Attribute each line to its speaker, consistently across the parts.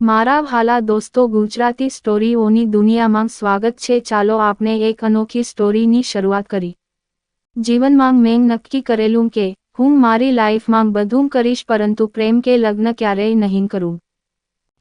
Speaker 1: મારા ભાલા દોસ્તો, ગુજરાતી સ્ટોરીઓની દુનિયામાં સ્વાગત છે. ચાલો આપણે એક અનોખી સ્ટોરીની શરૂઆત કરી. જીવનમાં મેં નક્કી કરેલું કે હું મારી લાઈફમાં બધું કરીશ, પરંતુ પ્રેમ કે લગ્ન ક્યારેય નહીં કરું.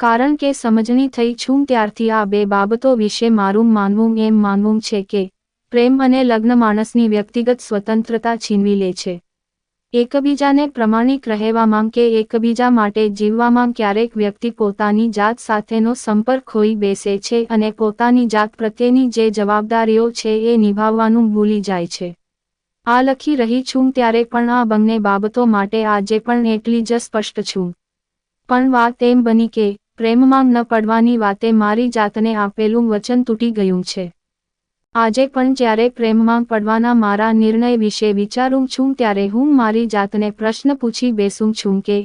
Speaker 1: કારણ કે સમજણી થઈ છું ત્યારથી આ બે બાબતો વિશે મારું માનવું એમ માનવું છે કે પ્રેમ અને લગ્ન માણસની વ્યક્તિગત સ્વતંત્રતા છીનવી લે છે. એકબીજાને પ્રમાણિક રહેવામાં કે એકબીજા માટે જીવવામાં ક્યારેક વ્યક્તિ પોતાની જાત સાથેનો સંપર્ક ખોઈ બેસે છે અને પોતાની જાત પ્રત્યેની જે જવાબદારીઓ છે એ નિભાવવાનું ભૂલી જાય છે. આ લખી રહી છું ત્યારે પણ આ બંને બાબતો માટે આજે પણ એટલી જ સ્પષ્ટ છું. પણ વાત એમ બની કે પ્રેમમાં ન પડવાની વાતે મારી જાતને આપેલું વચન તૂટી ગયું છે. આજે પણ જ્યારે પ્રેમમાં પડવાના મારા નિર્ણય વિશે વિચારું છું ત્યારે હું મારી જાતને પ્રશ્ન પૂછી બેસું છું કે,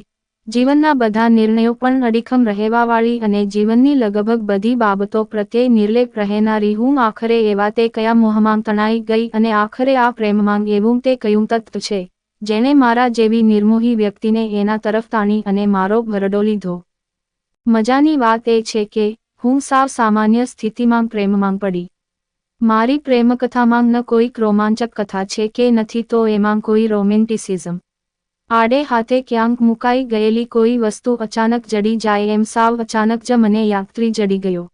Speaker 1: જીવનના બધા નિર્ણયો પણ અડીખમ રહેવાવાળી અને જીવનની લગભગ બધી બાબતો પ્રત્યે નિર્લેપ રહેનારી હું આખરે એવા તે કયા મોહમાં તણાઈ ગઈ અને આખરે આ પ્રેમમાં એવું તે કયું તત્વ છે, જેણે મારા જેવી નિર્મોહી વ્યક્તિને એના તરફ તાણી અને મારો ભરડો લીધો? મજાની વાત એ છે કે, હું સાવ સામાન્ય સ્થિતિમાં પ્રેમમાં પડી. મારી પ્રેમકથામાં ન કોઈક રોમાંચક કથા છે કે નથી તો એમાં કોઈ રોમેન્ટિસિઝમ. આડે હાથે ક્યાંક મુકાઈ ગયેલી કોઈ વસ્તુ અચાનક જડી જાય એમ સાવ અચાનક જ મને યાત્રી જડી ગયો.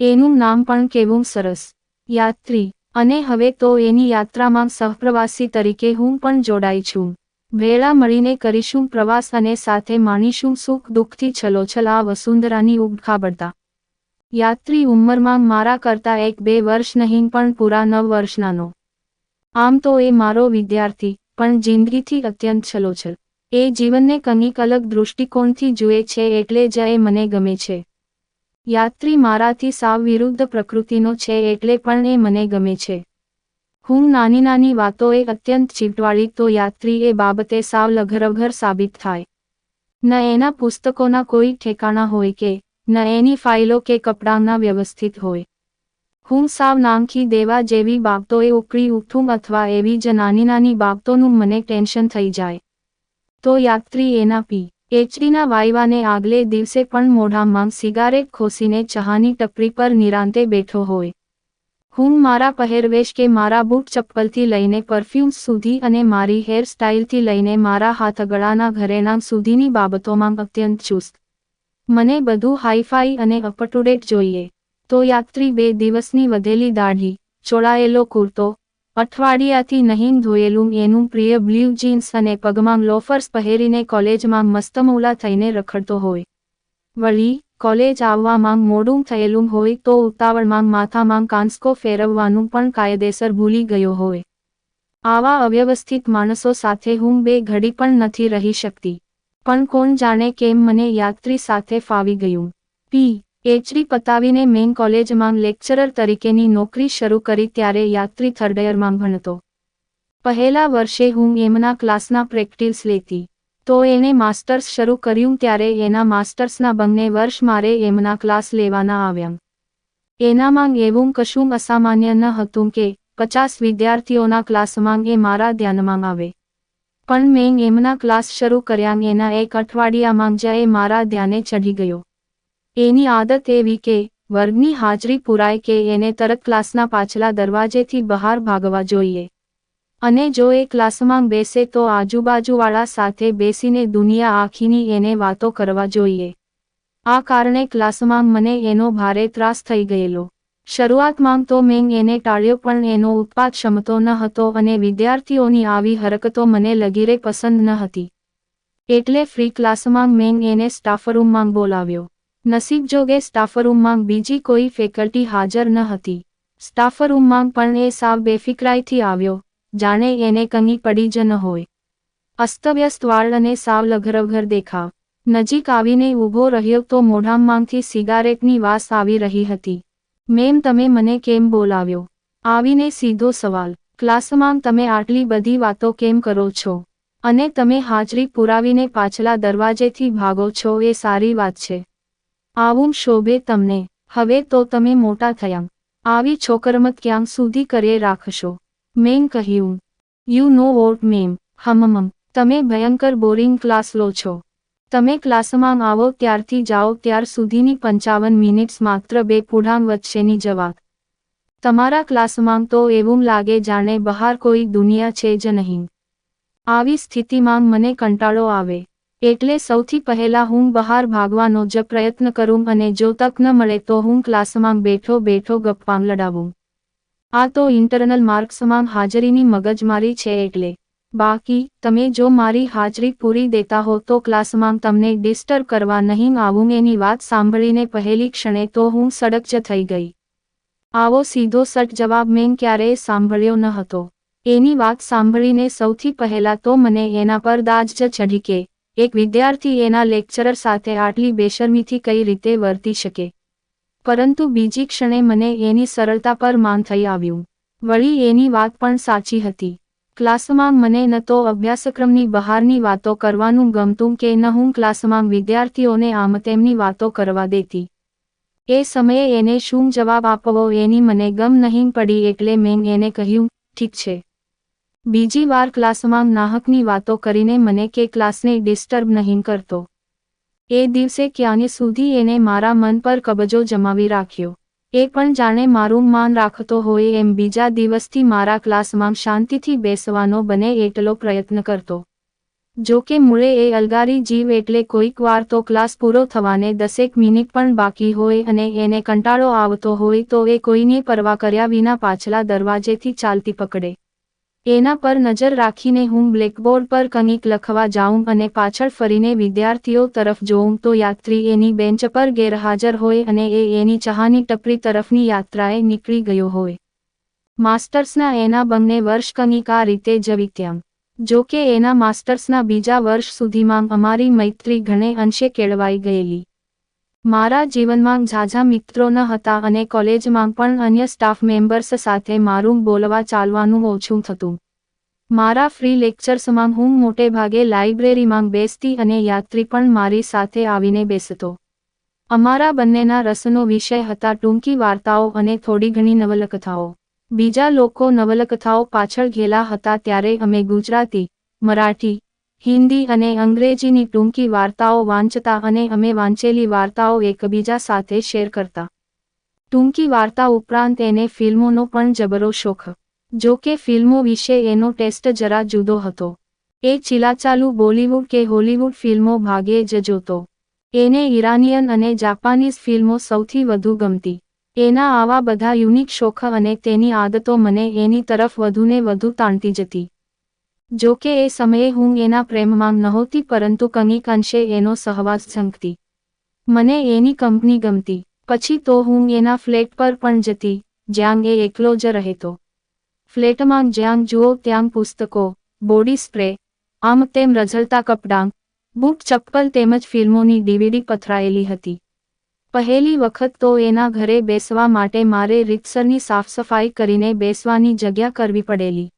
Speaker 1: એનું નામ પણ કેવું સરસ. યાત્રી. અને હવે તો એની યાત્રામાં સહપ્રવાસી તરીકે હું પણ જોડાઈ છું. ભેળા મળીને કરીશું પ્રવાસ અને સાથે માણીશું સુખ દુઃખથી છલોછલ આ વસુંધરાની ઉબખાબડતા. યાત્રી ઉંમરમાં મારા કરતા એક બે વર્ષ નહીં પણ પૂરા નવ વર્ષનાનો. આમ તો એ મારો વિદ્યાર્થી, પણ જિંદગીથી અત્યંત છલોછલ એ જીવનને કંઈક અલગ દૃષ્ટિકોણથી જુએ છે એટલે જ એ મને ગમે છે. યાત્રી મારાથી સાવ વિરુદ્ધ પ્રકૃતિનો છે એટલે પણ એ મને ગમે છે. હું નાની નાની વાતોએ અત્યંત ચીપવાળી તો યાત્રી એ બાબતે સાવ લઘરવઘર સાબિત થાય. ન એના પુસ્તકોના કોઈ ઠેકાણા હોય કે ન એની ફાઇલો કે કપડાંના વ્યવસ્થિત હોય. હું સાવ નાંખી દેવા જેવી બાબતોએ ઉકળી ઉઠું અથવા એવી જ નાની નાની બાબતોનું મને ટેન્શન થઈ જાય. તો યાત્રી એના પી. એચડીના વાયવાને આગલે દિવસે પણ મોઢામાં સિગારેટ ખોસીને ચહાની ટપરી પર નિરાંતે બેઠો હોય. હું મારા પહેરવેશ કે મારા બૂટ ચપ્પલથી લઈને પરફ્યુમ્સ સુધી અને મારી હેરસ્ટાઇલથી લઈને મારા હાથગળાના ઘરેણાં સુધીની બાબતોમાં અત્યંત ચુસ્ત. મને બધું હાઈફાઈ અને અપટુડેટ જોઈએ. તો યાત્રી બે દિવસની વધેલી દાઢી, ચોળાયેલો કુર્તો, અઠવાડિયાથી નહીં ધોયેલું એનું પ્રિય બ્લ્યુ જીન્સ અને પગમાં લોફર્સ પહેરીને કોલેજમાં મસ્તમૂલા થઈને રખડતો હોય. વળી, કોલેજ આવવામાં મોડું થયેલું હોય તો ઉતાવળમાં માથામાં કાંસકો ફેરવવાનું પણ કાયદેસર ભૂલી ગયો હોય. આવા અવ્યવસ્થિત માણસો સાથે હું બે ઘડી પણ નથી રહી શકતી. પણ કોણ જાણે કેમ મને યાત્રી સાથે ફાવી ગયું. પી. એચડી પતાવીને મેન કોલેજમાં લેક્ચરર તરીકેની નોકરી શરૂ કરી ત્યારે યાત્રી થર્ડયરમાં ભણતો. પહેલા વર્ષે હું એમના ક્લાસના પ્રેક્ટિસ લેતી. તો એણે માસ્ટર્સ શરૂ કર્યું ત્યારે એના માસ્ટર્સના બંને વર્ષ મારે એમના ક્લાસ લેવાના આવ્યા. એનામાં એવું કશું અસામાન્ય ન હતું કે પચાસ વિદ્યાર્થીઓના ક્લાસમાં એ મારા ધ્યાનમાં આવે. પણ મેં એમના ક્લાસ શરૂ કર્યા એના એક અઠવાડિયામાં જ એ મારા ધ્યાને ચઢી ગયો. એની આદત એવી કે, વર્ગની હાજરી પુરાય કે એને તરત ક્લાસના પાછલા દરવાજેથી બહાર ભાગવા જોઈએ. અને જો એ ક્લાસમાં બેસે તો આજુબાજુવાળા સાથે બેસીને દુનિયા આખીની એને વાતો કરવા જોઈએ. આ કારણે ક્લાસમાં મને એનો ભારે ત્રાસ થઈ ગયેલો. શરૂઆતમાં તો મેં એને ટાળ્યો પણ એનો ઉત્પાદ ક્ષમતો ન હતો અને વિદ્યાર્થીઓની આવી હરકતો મને લગીરે પસંદ ન હતી. એટલે ફ્રી ક્લાસમાં મેં એને સ્ટાફરૂમમાં બોલાવ્યો. નસીબ જોગે સ્ટાફરૂમમાં બીજી કોઈ ફેકલ્ટી હાજર ન હતી. સ્ટાફરૂમમાં પણ એ સાવ બેફિકરાઈથી આવ્યો. જાણે એને કંઈ પડી જ ન હોય. અસ્તવ્યસ્ત વાળ અને સાવ લઘરઘર દેખાવ. નજીક આવીને ઊભો રહ્યો તો મોઢામાંથી સિગારેટની વાસ આવી રહી હતી. મેમ તમે મને કેમ બોલાવ્યો? આવીને સીધો સવાલ. ક્લાસમાં તમે આટલી બધી વાતો કેમ કરો છો? અને તમે હાજરી પુરાવીને પાછલા દરવાજેથી ભાગો છો એ સારી વાત છે. આવું શોભે તમને. હવે તો તમે મોટા થયા. આવી છોકરમત ક્યાં સુધી કરીએ રાખશો? મેં કહ્યું. You know what ma'am hmm તમે ભયંકર બોરિંગ ક્લાસ લો છો. તમે ક્લાસમાં આવો ત્યારથી જાઓ ત્યાર સુધીની પંચાવન મિનિટ્સ માત્ર બે પૂઢાંગ વચ્ચેની જવાબ. તમારા ક્લાસમાં તો એવું લાગે જાણે બહાર કોઈ દુનિયા છે જ નહીં. આવી સ્થિતિમાં મને કંટાળો આવે. એટલે સૌથી પહેલા હું બહાર ભાગવાનો જ પ્રયત્ન કરું અને જો તક ન મળે તો હું ક્લાસમાં બેઠો બેઠો ગપ્પાં લડાવું. આ તો ઇન્ટરનલ માર્ક્સમાં હાજરીની મગજમારી છે એટલે. બાકી, તમે જો મારી હાજરી પૂરી દેતા હો તો ક્લાસમાં તમને ડિસ્ટર્બ કરવા નહીં આવું એની વાત સાંભળીને પહેલી ક્ષણે તો હું સડક થઈ ગઈ. આવો સીધો સટ જવાબ મેં ક્યારેય સાંભળ્યો ન હતો. એની વાત સાંભળીને સૌથી પહેલા તો મને એના પર દાજ જ ચઢી કે, એક વિદ્યાર્થી એના લેક્ચરર સાથે આટલી બેશરમીથી કઈ રીતે વર્તી શકે? પરંતુ બીજી ક્ષણે મને એની સરળતા પર માન થઈ આવ્યું. વળી એની વાત પણ સાચી હતી. ક્લાસમાં મને ન તો અભ્યાસક્રમની બહારની વાતો કરવાનું ગમતું કે ન હું ક્લાસમાં વિદ્યાર્થીઓને આમ તેમની વાતો કરવા દેતી. એ સમયે એને શું જવાબ આપવો એની મને ગમ નહીં પડી એટલે મેં એને કહ્યું, ઠીક છે. બીજી વાર ક્લાસમાં નાહકની વાતો કરીને મને કે ક્લાસને ડિસ્ટર્બ નહીં કરતો. એ દિવસે ક્યાંને સુધી એને મારા મન પર કબજો જમાવી રાખ્યો. એ પણ જાણે મારું માન રાખતો હોય એમ બીજા દિવસથી મારા ક્લાસમાં શાંતિથી બેસવાનો બને એટલો પ્રયત્ન કરતો. જો કે મૂળે એ અલગારી જીવ એટલે કોઈક વાર તો ક્લાસ પૂરો થવાને દસેક મિનિટ પણ બાકી હોય અને એને કંટાળો આવતો હોય તો એ કોઈની પરવા કર્યા વિના પાછલા દરવાજેથી ચાલતી પકડે. એના પર નજર રાખીને હું બ્લેકબોર્ડ પર કંઈક લખવા જાઉં અને પાછળ ફરીને વિદ્યાર્થીઓ તરફ જોઉં તો યાત્રી એની બેન્ચ પર ગેરહાજર હોય અને એ એની ચહાની ટપરી તરફની યાત્રાએ નીકળી ગયો હોય. માસ્ટર્સના એના બંને વર્ષ કંઈક આ રીતે જ વીત્યાં. જો કે એના માસ્ટર્સના બીજા વર્ષ સુધીમાં અમારી મૈત્રી ઘણે અંશે કેળવાઈ ગયેલી. મારા જીવનમાં ઝાઝા મિત્રો ન હતા અને કોલેજમાં પણ અન્ય સ્ટાફ મેમ્બર્સ સાથે મારું બોલવા ચાલવાનું ઓછું થતું. મારા ફ્રી લેક્ચર્સમાં હું મોટે ભાગે લાઇબ્રેરીમાં બેસતી અને યાત્રી પણ મારી સાથે આવીને બેસતો. અમારા બંનેના રસનો વિષય હતા ટૂંકી વાર્તાઓ અને થોડી ઘણી નવલકથાઓ. બીજા લોકો નવલકથાઓ પાછળ ઘેલા હતા ત્યારે અમે ગુજરાતી, મરાઠી હિન્દી અને અંગ્રેજીની ટૂંકી વાર્તાઓ વાંચતા અને અમે વાંચેલી વાર્તાઓ એકબીજા સાથે શેર કરતા. ટૂંકી વાર્તા ઉપરાંત એને ફિલ્મોનો પણ જબરો શોખ. જો કે ફિલ્મો વિશે એનો ટેસ્ટ જરા જુદો હતો. એ ચિલાચાલુ બોલિવૂડ કે હોલિવૂડ ફિલ્મો ભાગે જ જોતો. એને ઇરાનિયન અને જાપાનીઝ ફિલ્મો સૌથી વધુ ગમતી. એના આવા બધા યુનિક શોખ અને તેની આદતો મને એની તરફ વધુને વધુ તાણતી જતી. જો કે એ સમયે હું એના પ્રેમમાં નહોતી, પરંતુ કંઈક અંશે એનો સહવાસ ઝંકતી મને એની કંપની ગમતી. પછી તો હું એના ફ્લેટ પર પણ જતી, જ્યાં એ એકલો જ રહેતો. ફ્લેટમાં જ્યાં જુઓ ત્યાં પુસ્તકો, બોડી સ્પ્રે, આમ તેમ રઝળતા કપડાં, બૂટ ચપ્પલ તેમજ ફિલ્મોની ડીવીડી પથરાયેલી હતી. પહેલી વખત તો એના ઘરે બેસવા માટે મારે રીતસરની સાફસફાઈ કરીને બેસવાની જગ્યા કરવી પડેલી.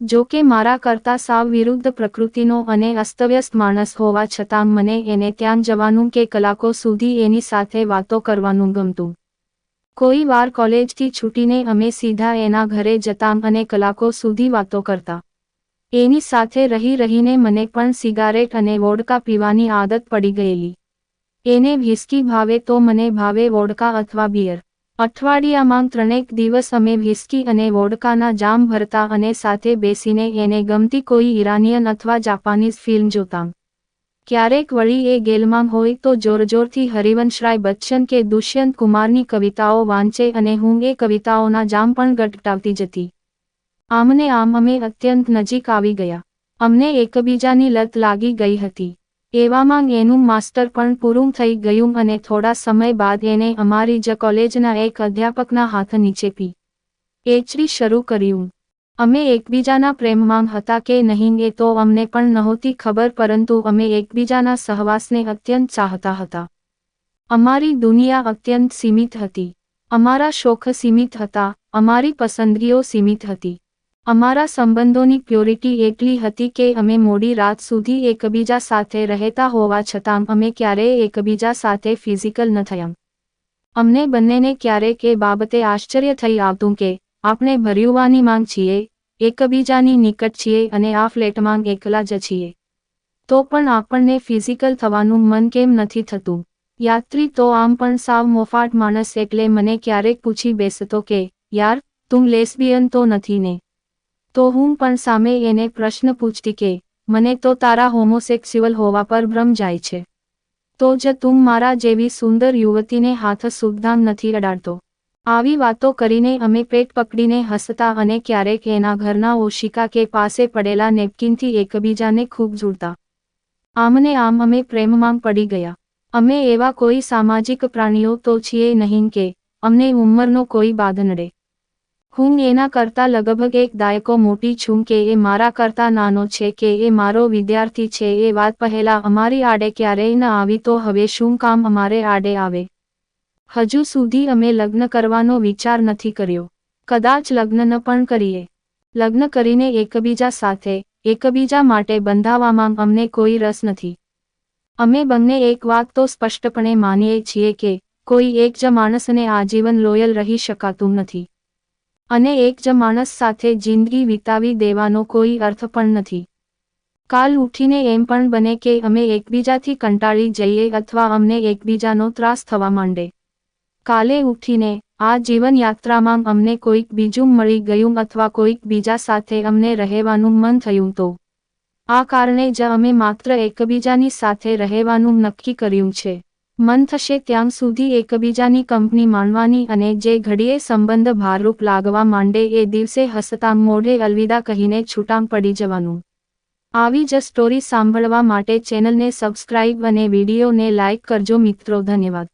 Speaker 1: જો કે મારા કરતા સાવ વિરુદ્ધ પ્રકૃતિનો અને અસ્તવ્યસ્ત માણસ હોવા છતાં મને એને ત્યાં જવાનું કે કલાકો સુધી એની સાથે વાતો કરવાનું ગમતું. કોઈ વાર કોલેજથી છૂટીને અમે સીધા એના ઘરે જતાં અને કલાકો સુધી વાતો કરતા. એની સાથે રહી રહીને મને પણ સિગારેટ અને વોડકા પીવાની આદત પડી ગયેલી. એને વ્હિસ્કી ભાવે તો મને ભાવે વોડકા અથવા બિયર અઠવાડિયામાં ત્રણેક દિવસ અમે વ્હિસ્કી અને વોડકાના જામ ભરતા અને સાથે બેસીને એને ગમતી કોઈ ઇરાનિયન અથવા જાપાનીઝ ફિલ્મ જોતાં. ક્યારેક વળી એ ગેલમાં હોય તો જોરજોરથી હરિવંશરાય બચ્ચન કે દુષ્યંત કુમારની કવિતાઓ વાંચે અને હું એ કવિતાઓના જામ પણ ગટટાવતી જતી. આમને આમ અમે અત્યંત નજીક આવી ગયા. અમને એકબીજાની લત લાગી ગઈ હતી. એવામાં એનું માસ્ટર પણ પૂરું થઈ ગયું અને થોડા સમય બાદ એને અમારી જ કોલેજના એક અધ્યાપકના હાથ નીચે પી. એચડી શરૂ કર્યું. અમે એકબીજાના પ્રેમમાં હતા કે નહીં એ તો અમને પણ નહોતી ખબર પરંતુ અમે એકબીજાના સહવાસને અત્યંત ચાહતા હતા. અમારી દુનિયા અત્યંત સીમિત હતી. અમારા શોખ સીમિત હતા, અમારી પસંદગીઓ સીમિત હતી. અમારા સંબંધોની પ્યોરિટી એટલી હતી કે અમે મોડી રાત સુધી એકબીજા સાથે રહેતા હોવા છતાં અમે ક્યારેય એકબીજા સાથે ફિઝિકલ ન થયા. અમને બંનેને ક્યારેક એ બાબતે આશ્ચર્ય થઈ આવતું કે, આપણે ભર્યુવાની માંગ છીએ, એકબીજાની નિકટ છીએ અને આ ફ્લેટમાં એકલા જ છીએ. તો પણ આપણને ફિઝિકલ થવાનું મન કેમ નથી થતું? યાત્રી તો આમ પણ સાવ મોફાટ માણસ એટલે મને ક્યારેક પૂછી બેસતો કે, યાર, તું લેસ્બિયન તો નથી ને? તો હું પણ સામે એને પ્રશ્ન પૂછતી કે, મને તો તારા હોમોસેક્સ્યુઅલ હોવા પર ભ્રમ જાય છે. તો જ તું મારા જેવી સુંદર યુવતીને હાથ સુગધામ નથી અડાડતો. આવી વાતો કરીને અમે પેટ પકડીને હસતા અને ક્યારેક એના ઘરના ઓશિકા કે પાસે પડેલા નેપકિનથી એકબીજાને ખૂબ જોડતા. આમને આમ અમે પ્રેમમાં પડી ગયા. અમે એવા કોઈ સામાજિક પ્રાણીઓ તો છીએ નહીં કે, અમને ઉંમરનો કોઈ બાદ નડે. હું એના કરતા લગભગ એક દાયકો મોટી છું કે એ મારા કરતા નાનો છે કે એ મારો વિદ્યાર્થી છે, એ વાત પહેલા અમારી આડે ક્યારેય ન આવી તો હવે શું કામ અમારે આડે આવે? હજુ સુધી અમે લગ્ન કરવાનો વિચાર નથી કર્યો. કદાચ લગ્ન ન પણ કરીએ. લગ્ન કરીને એકબીજા સાથે, એકબીજા માટે બંધાવવામાં અમને કોઈ રસ નથી. અમે બંને એક વાત તો સ્પષ્ટપણે માનીએ છીએ કે કોઈ એક જ માણસને આજીવન લોયલ રહી શકાતું નથી. અને એક જ માણસ સાથે જિંદગી વિતાવી દેવાનો કોઈ અર્થ પણ નથી. કાલ ઉઠીને એમ પણ બને કે અમે એકબીજાથી કંટાળી જઈએ અથવા અમને એકબીજાનો ત્રાસ થવા માંડે. કાલે ઉઠીને, આ જીવનયાત્રામાં અમને કોઈક બીજું મળી ગયું અથવા કોઈક બીજા સાથે અમને રહેવાનું મન થયું તો. આ કારણે જ અમે માત્ર એકબીજાની સાથે રહેવાનું નક્કી કર્યું છે. મન થશે ત્યાં સુધી એકબીજાની કંપની માણવાની અને જે ઘડીએ સંબંધ ભારરૂપ લાગવા માંડે એ દિવસે હસતા મોઢે અલવિદા કહીને છૂટાં પડી જવાનું. આવી જ સ્ટોરી સાંભળવા માટે ચેનલને સબસ્ક્રાઇબ અને વિડીયોને લાઇક કરજો મિત્રો, ધન્યવાદ.